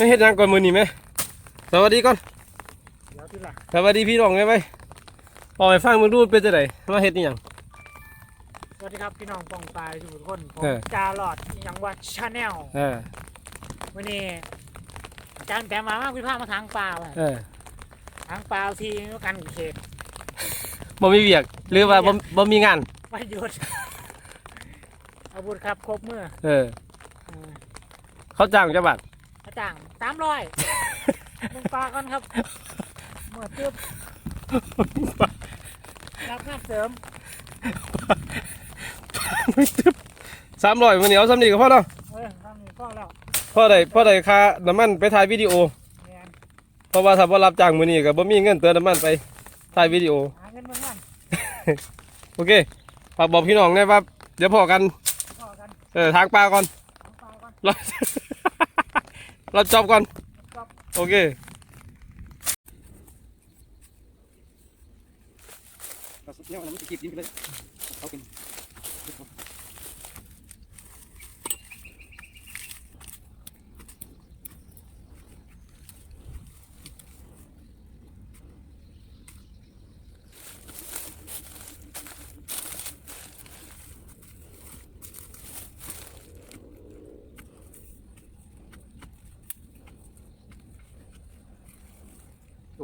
ไม่เฮ็ดหยังก่อนมือนี้ไหมสวัสดีก่อนเดี๋ยวที่ละสวัสดีพี่น้องไงไปบอกให้ฟังมึงดูเป็นจังไดมาเฮ็ดอีหยังสวัสดีครับพี่น้องปองปลายทุกคนผมเออจาหลอดยังว่าชาแนลเออวันนี้อาจารย์แปมมามากพี่พามาทางปลาว่ะเออทางปลาทีกันเขตบ่มีเวียก หรือว่าบ่บ่มีงานประโยชน์อาวุธครับครบมือเออเออ เขาจ้างจักบาท อาจารย์สามร้อยมึงปลากันครับเมื่อตึ๊บรับงานเสริม300มื้อนี้เอาซ้ำนี้ก็พอเนาะเออทำนี่ก็แล้วพอได้พอได้ค่าน้ำมันไปถ่ายวิดีโอ แมนเพราะว่าถ้าบ่รับจ้างมื้อนี้ก็บ่มีเงินเติมน้ำมันไปถ่ายวิดีโอ หาเงินเมื่อวันโอเคฝากบอกพี่น้องได้ว่า เดี๋ยวพอกันก็กันเออทางปลาก่อนทางปลากันเราเราจอบก่อน โอเคเราสุดยอดแล้วมันจะกินกินไปเลยเขาเป็น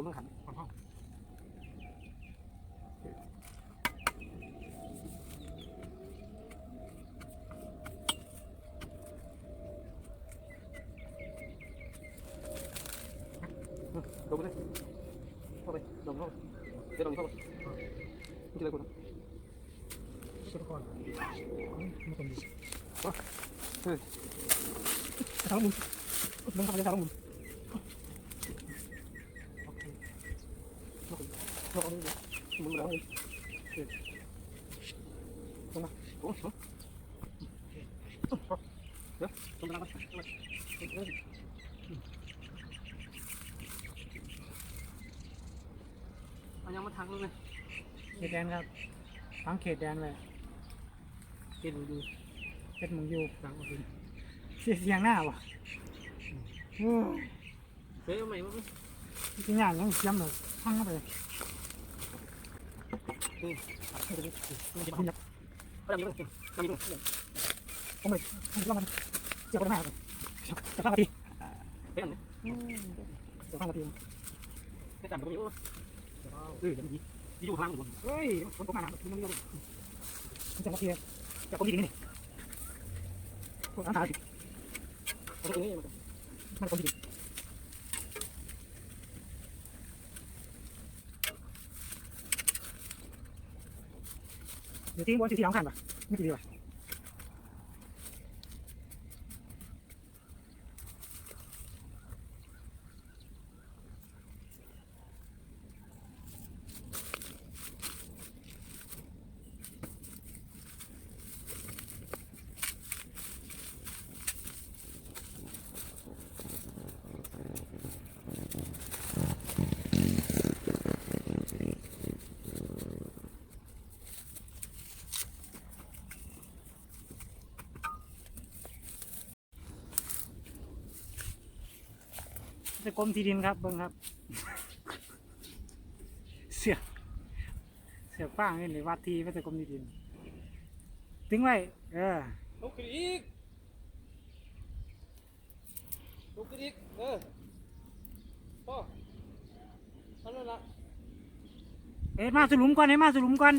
ดูมันขันของห้องลงไปเลยเข้าไปลงเข้าไปเดี๋ยวลงเข้าไปนี่เลยคุณสุดก่อนมันเป็นดีสองมุมมึงทำอะไรสองมุม เอาเลยมึงแล้วลงมาโอ้โหเดี๋ยวลงมาเอายังมาทางลงเลยเขตแดนครับฟังเขตแดนเลยเขตมึงอยู่เขตมึงอยู่ฟังเอาดิเสียเสียงหน้าวะเฮ้ยเอาใหม่มาจริงๆอย่างยังเสียมเลยฟังเข้าไป มไม่ผมจะมันเจ็บไปมากเ ยวมันอยู่ข้างบนเฮ้ยคนตกมาหนักมันไม่ยอมมันจะมาทีจะคนดีนี่คนอัน ตรายตรงนี้มันมันคนดีเดี๋ยวที่บนที่ที่น้องขันป่ะไม่ดีป่ะจะกรมที่ดินครับเบิ้งครับ เสียเสียกว้างนี่ในวัดทีไม่แต่กรมที่ดินถึงไว้เออลุกขึ้นอีกลุกขึ้นอีกเออพ่อทำนั่นละเอ็ดมาสลุมก่อนเอ็ดมาสลุมก่อน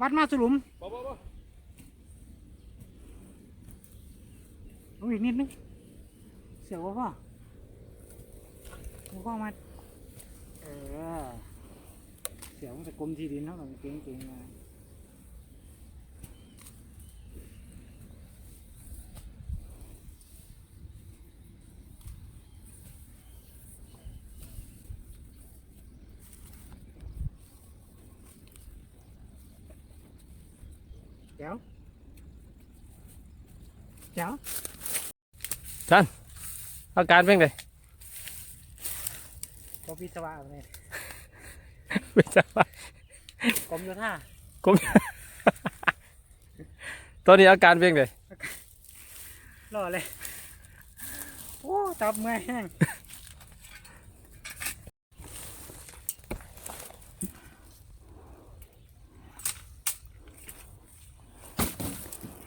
วัดมาสลุมบ่บ่บ่ลงอีกนิดนึงเสียวว่าพ่อ พ่อมาเออเสียวมันจะกรมที่ดินเท่ากับเก่งเก่งๆมาเดี๋ยวเดี๋ยวอาการเป็นไง ก็วิศวะเอาเลยไม่ทราบกรมโยธาผมตอนนี้อาการเป็นไงรอเลย โอ้โอ้จับเมื่อยแห้ง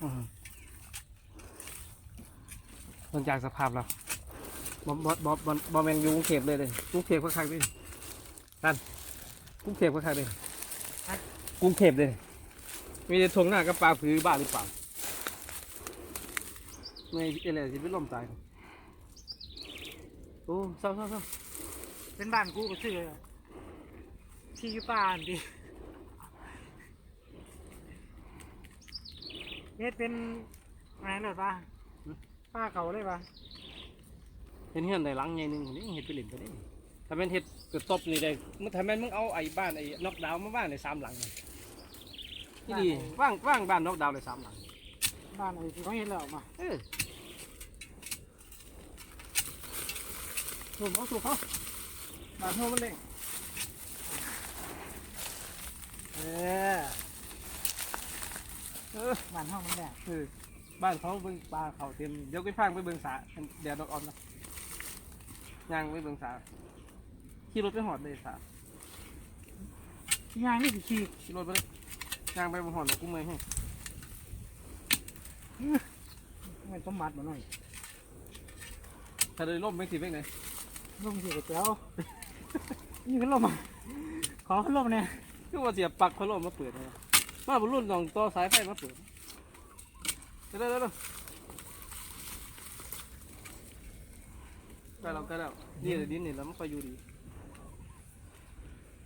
อืมหลังจากสภาพแล้ว บอบอบอบอบอแมนอยู่กรุงเทพเลยเลยกรุงเทพก็คักด้วยท่านกรุงเทพก็คักเลยกรุงเทพเลย มีแต่ทงหน้ากับปลาผือบ้าหรือเปล่าไม่เอเลยสิเป็นลมตายโอ้เศร้าเศร้าเศร้าเป็นบ้านกูก็ชื่อที่อยู่ป่าอันดิเฮ็ดเป็นอะไรเลยปะป้าเก่าเลยปะ เห็นเห็นในหลังใหญ่หนึ่งนี่เห็ดไปเล่นไปนี่ถ้าเป็นเห็ดกระตบนี่ได้มึงถ้าแม่นมึงเอาไอ้บ้านไอ้นอกดาวน์มาบ้านในสามหลังนี่ที่ดีว่างว่างบ้านนอกดาวน์เลยสามหลัง บ้านอะไรที่เขาเห็นแล้วมาเออถูกเขาถูกเขาบ้านเฮามันเล่งเออเออบ้านห้องมันแหละคือบ้านเขาเบิ่งปลาเขาเต็มเดี๋ยวก็พางไปเบิ่งสาเดี๋ยวดอกออมนะ ย่างไปเบิ่งสาขี่รถไปหอดเลยสาที่ย่างนี่สิขี่ขี่รถไปเลยย่างไปบ่หอดหรอกกูเมื่อยให้มันสมมัดมาหน่อยถ้าเลยล่มไม่สิเป็นไงลมสิกระเจ้านี่ก็ลมอะขอลมเนี่ยคือว่าเสียบปลักเขาล่มมาเปิดนะมาบรรลุนลองต่อสายไฟมาเปิดเดี๋ยวเดี๋ยวเดี๋ยว ใกล้แล้วใกล้แล้วนี่เลยดินนี่แล้วมันคอยอยู่ดี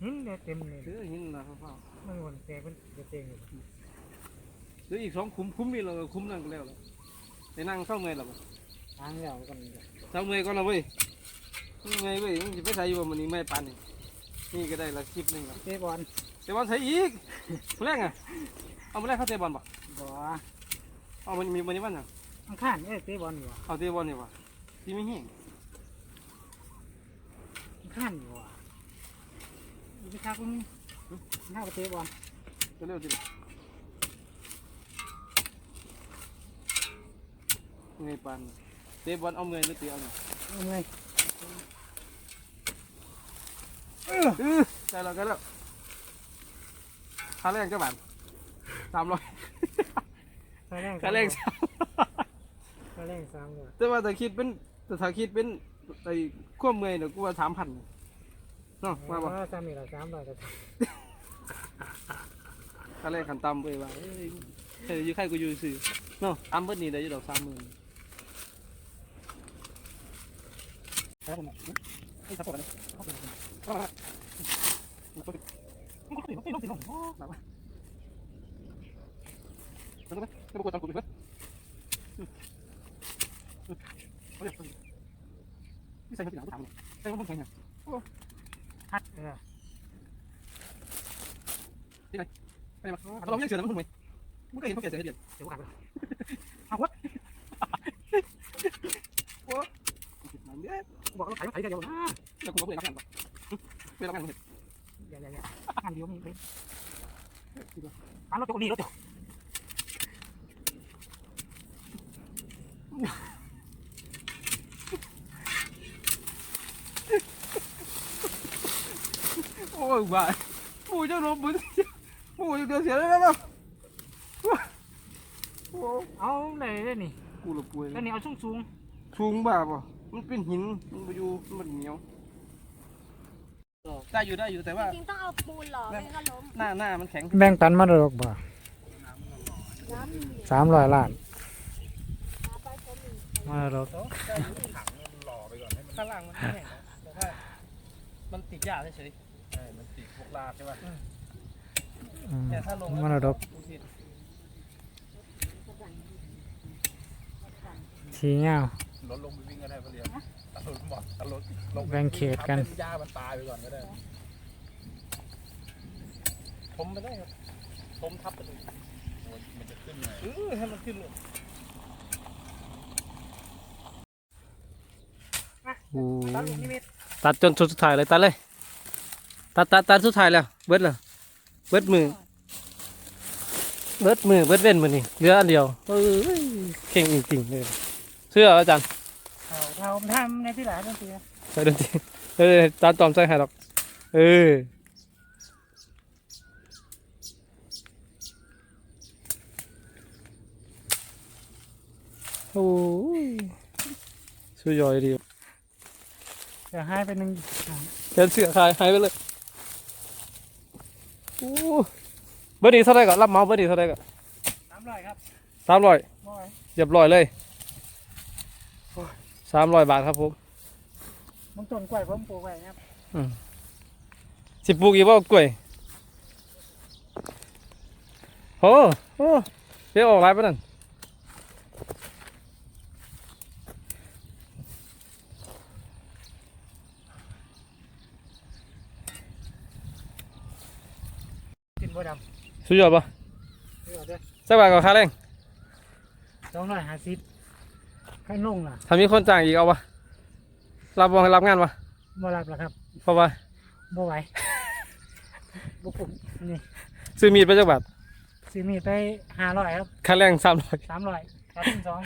หินเนี่ยเต็มเลยเดี๋ยวหินนะพ่อมันวนแตกเป็นเต็งอยู่เดี๋ยวอีกสองคุ้มคุ้มนี่เราก็คุ้มนั่นก็แล้วแล้วไปนั่งเข้าเมื่อยแล้วบ่ทางแล้วกันเข้าเมื่อยก่อนนะเว้ยเมื่อยเว้ยมึงจะไปใส่อยู่บ่มันนี้ไม่ปันนี่นี่ก็ได้ละคลิปหนึงแล้วเตะบอลเตะบอลใส่อีกมาแรกอะเอามาแรกเขาเตะบอลบ่บ่เอามันมีมันนี่วันน่ะอังข้านเอ้ยเตะบอลอยู่ว่ะเอาเตะบอลนี่วะที่ไม่แห้งอัง ข้านอยู่ว่ะอีกสักคนน่าไปเตะบอลเร็วๆดิเงยปันเตะบอลเอาเมื่อยหรือเตะเอาเนี่ยเอาไงเออได้แล้วได้แล้วค่าแรงเจ้าบ้านสามร้อยค่าแรงค่าแรงสามค่าแรงสามเลยแต่ว่าแต่คิดเป็นแต่ถ้าคิดเป็น ไอ้ควบเมื่อยเนี่ยกูว่าสามพันเนาะมาบอกว่าสามนี่ละสามร้อยก็ค่าแรงขันต่ำไปว่าเอ้ยเฮ้ยอยู่ใครกูอยู่สื่อเนาะอัมเบิดนี่ได้อยู่ดอกสามหมื่นแล้วผมไอ้สับปะรดเขาเป็นมั นก็ติดมันติดมันติดโอ้แบบว่าไม่ไม่กดตามกูเพื่อนนี่ใส่เงินที่หลังกูถามเลยใส่เงินต้องแข่งเนี่ยฮัดเออไปมาเราไม่เชื่อนะมึงทำไมมึงก็เห็นเขาแก่เสียเดียดเดี๋ยวกันเอาวัดบอกเราขายขายเดียวนะแล้วคุณก็ไปรับงานป่ะไปรับงานเห็นอย่าอย่าอย่างานเดียวมีเลยอันรถตัวนี้รถตัว โอ้ ยบ้าโอ้ยเจ้าโรบมึงโอ้ยเดือดเสียแล้วนะโอ้เอาเลยเลยนี่กูหลบป่วยแล้วนี่เอาสูงสูงสูงบ้าป่ะมันเป็นหินมันไปอยู่มันเหนียวได้อยู่ได้อยู่แต่ว่าจริงๆต้องเอาปูนหล่อไม่งั้นล้มหน้าหน้ามันแข็งแบ่งปันมาดอกบ่น้ำมีสามร้อยล้านน้ำไปก็มีมาดอกข้างล่างมันแข็งแต่ว่ามันติดหญ้าเฉยๆ ใช่มันติดพวกลาใช่ป่ะแต่ถ้าลงมาดอกทีเงา รถลงไปวิ่งก็ได้พอดีตลดบอกตลดลงแบ่งเขตกันทำให้หญ้ามันตายไปก่อนก็ได้ผมไม่ได้ครับผมทับไปเลยมันจะขึ้นไงเออให้มันขึ้นเลยตัดลูกนิมิตตัดจนสุดท้ายเลยตัดเลย ตัดตัดตัดสุดท้ายแล้ว เบิดเลยเบิดมือ เบิดมือ เบิดเว้นมือนี่เหลืออันเดียวเอ้ยเก่งจริงๆเลยเสื้ออาจารย์เอาทเราทำในที่หลายดนตรีนะใส่ดนตรีเออตาตอมใส่ให้ดอก เออโอ้ยสุดยอดดีเดี๋ยวให้เป็นหนึ่งอ่าเดินเสือขายหายไปเลยโอ้เบอร์ดีเท่าไหรก่อนรับเหมาเบอร์ดีเท่าไหรก่อนสามร้อยครับสามร้อยบ่อยเรียบร้อยเลยสามร้อยบาทครับผมมึงต้นกล้วยผมปลูกไว้ครับสิปลูกอีกว่ากล้วยโอ้โอ้เดี๋ยวออกหลายปะนั่น บัวดสุดยอดปะำเดี๋ยวเด้อสักบาทกับค่าแรงสองร้อยห้าสิบข้างนุ่งล่ะถ้ามีคนจ้างอีกเอาปะรับบ่รับงานปะบ่รับแล้วครับเพราะว่าบ่ไหวบ่ปลูกนี่ซื้อมีดไปจักบาทซื้อมีดไปห้าร้อยครับค่าแรงสามร้อยสามร้อยต่อถึงสอง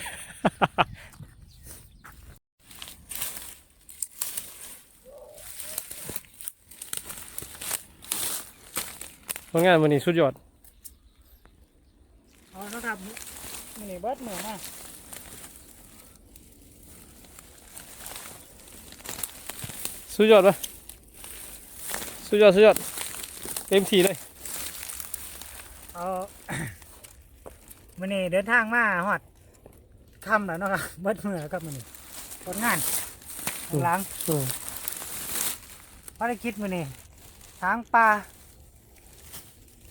ลงานวันนี้สุดยอดเอาเนาะครับนี่เบิดหมูนะสุดยอดปะสุดยอดสุดยอดเต็มทีเลยเอามื้อนี้เดินทางมาฮอดค่ำแล้วเนาะครับเบิดมื้อแล้วครับมื้อนี้ผลงานหลังอืมภารกิจมื้อนี้ทางป่า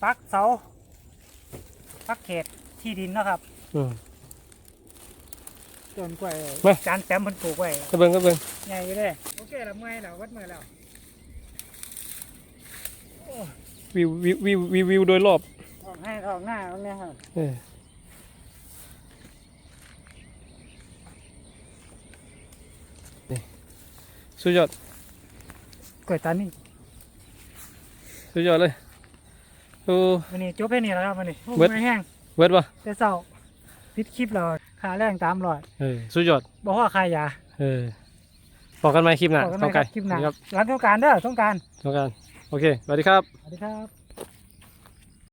ปักเสาปักเขตที่ดินเนาะครับอืม ต้นกล้วยมาจานแต้มเพิ่นปลูกไว้ก็เบิ่งก็เบิ่งใหญ่อยู่เด้โอเคแล้วเมื่อยแล้ววัดเมื่อยแล้ววิววิววิววิววิวโดยรอบออกให้ออกหน้าตรงเนี้ยครับเออนี่สุดยอดกล้วยตานี่สุดยอดเลย โอ้ วันนี้จบแค่นี้แล้วครับวันนี้โอ้เบิด ไม่แห้งเวิร์ดปะแต่เศร้าปิดคลิปเราขาแรงตามรอยเออสุดยอดบอกว่าขายยาเออบอกกันไหมคลิปหน้าบอกกันต้องไหมคไกลรับคลิปหน้าครับร้านต้องการเด้อต้องการต้องการโอเคสวัสดีครับ สวัสดีครับ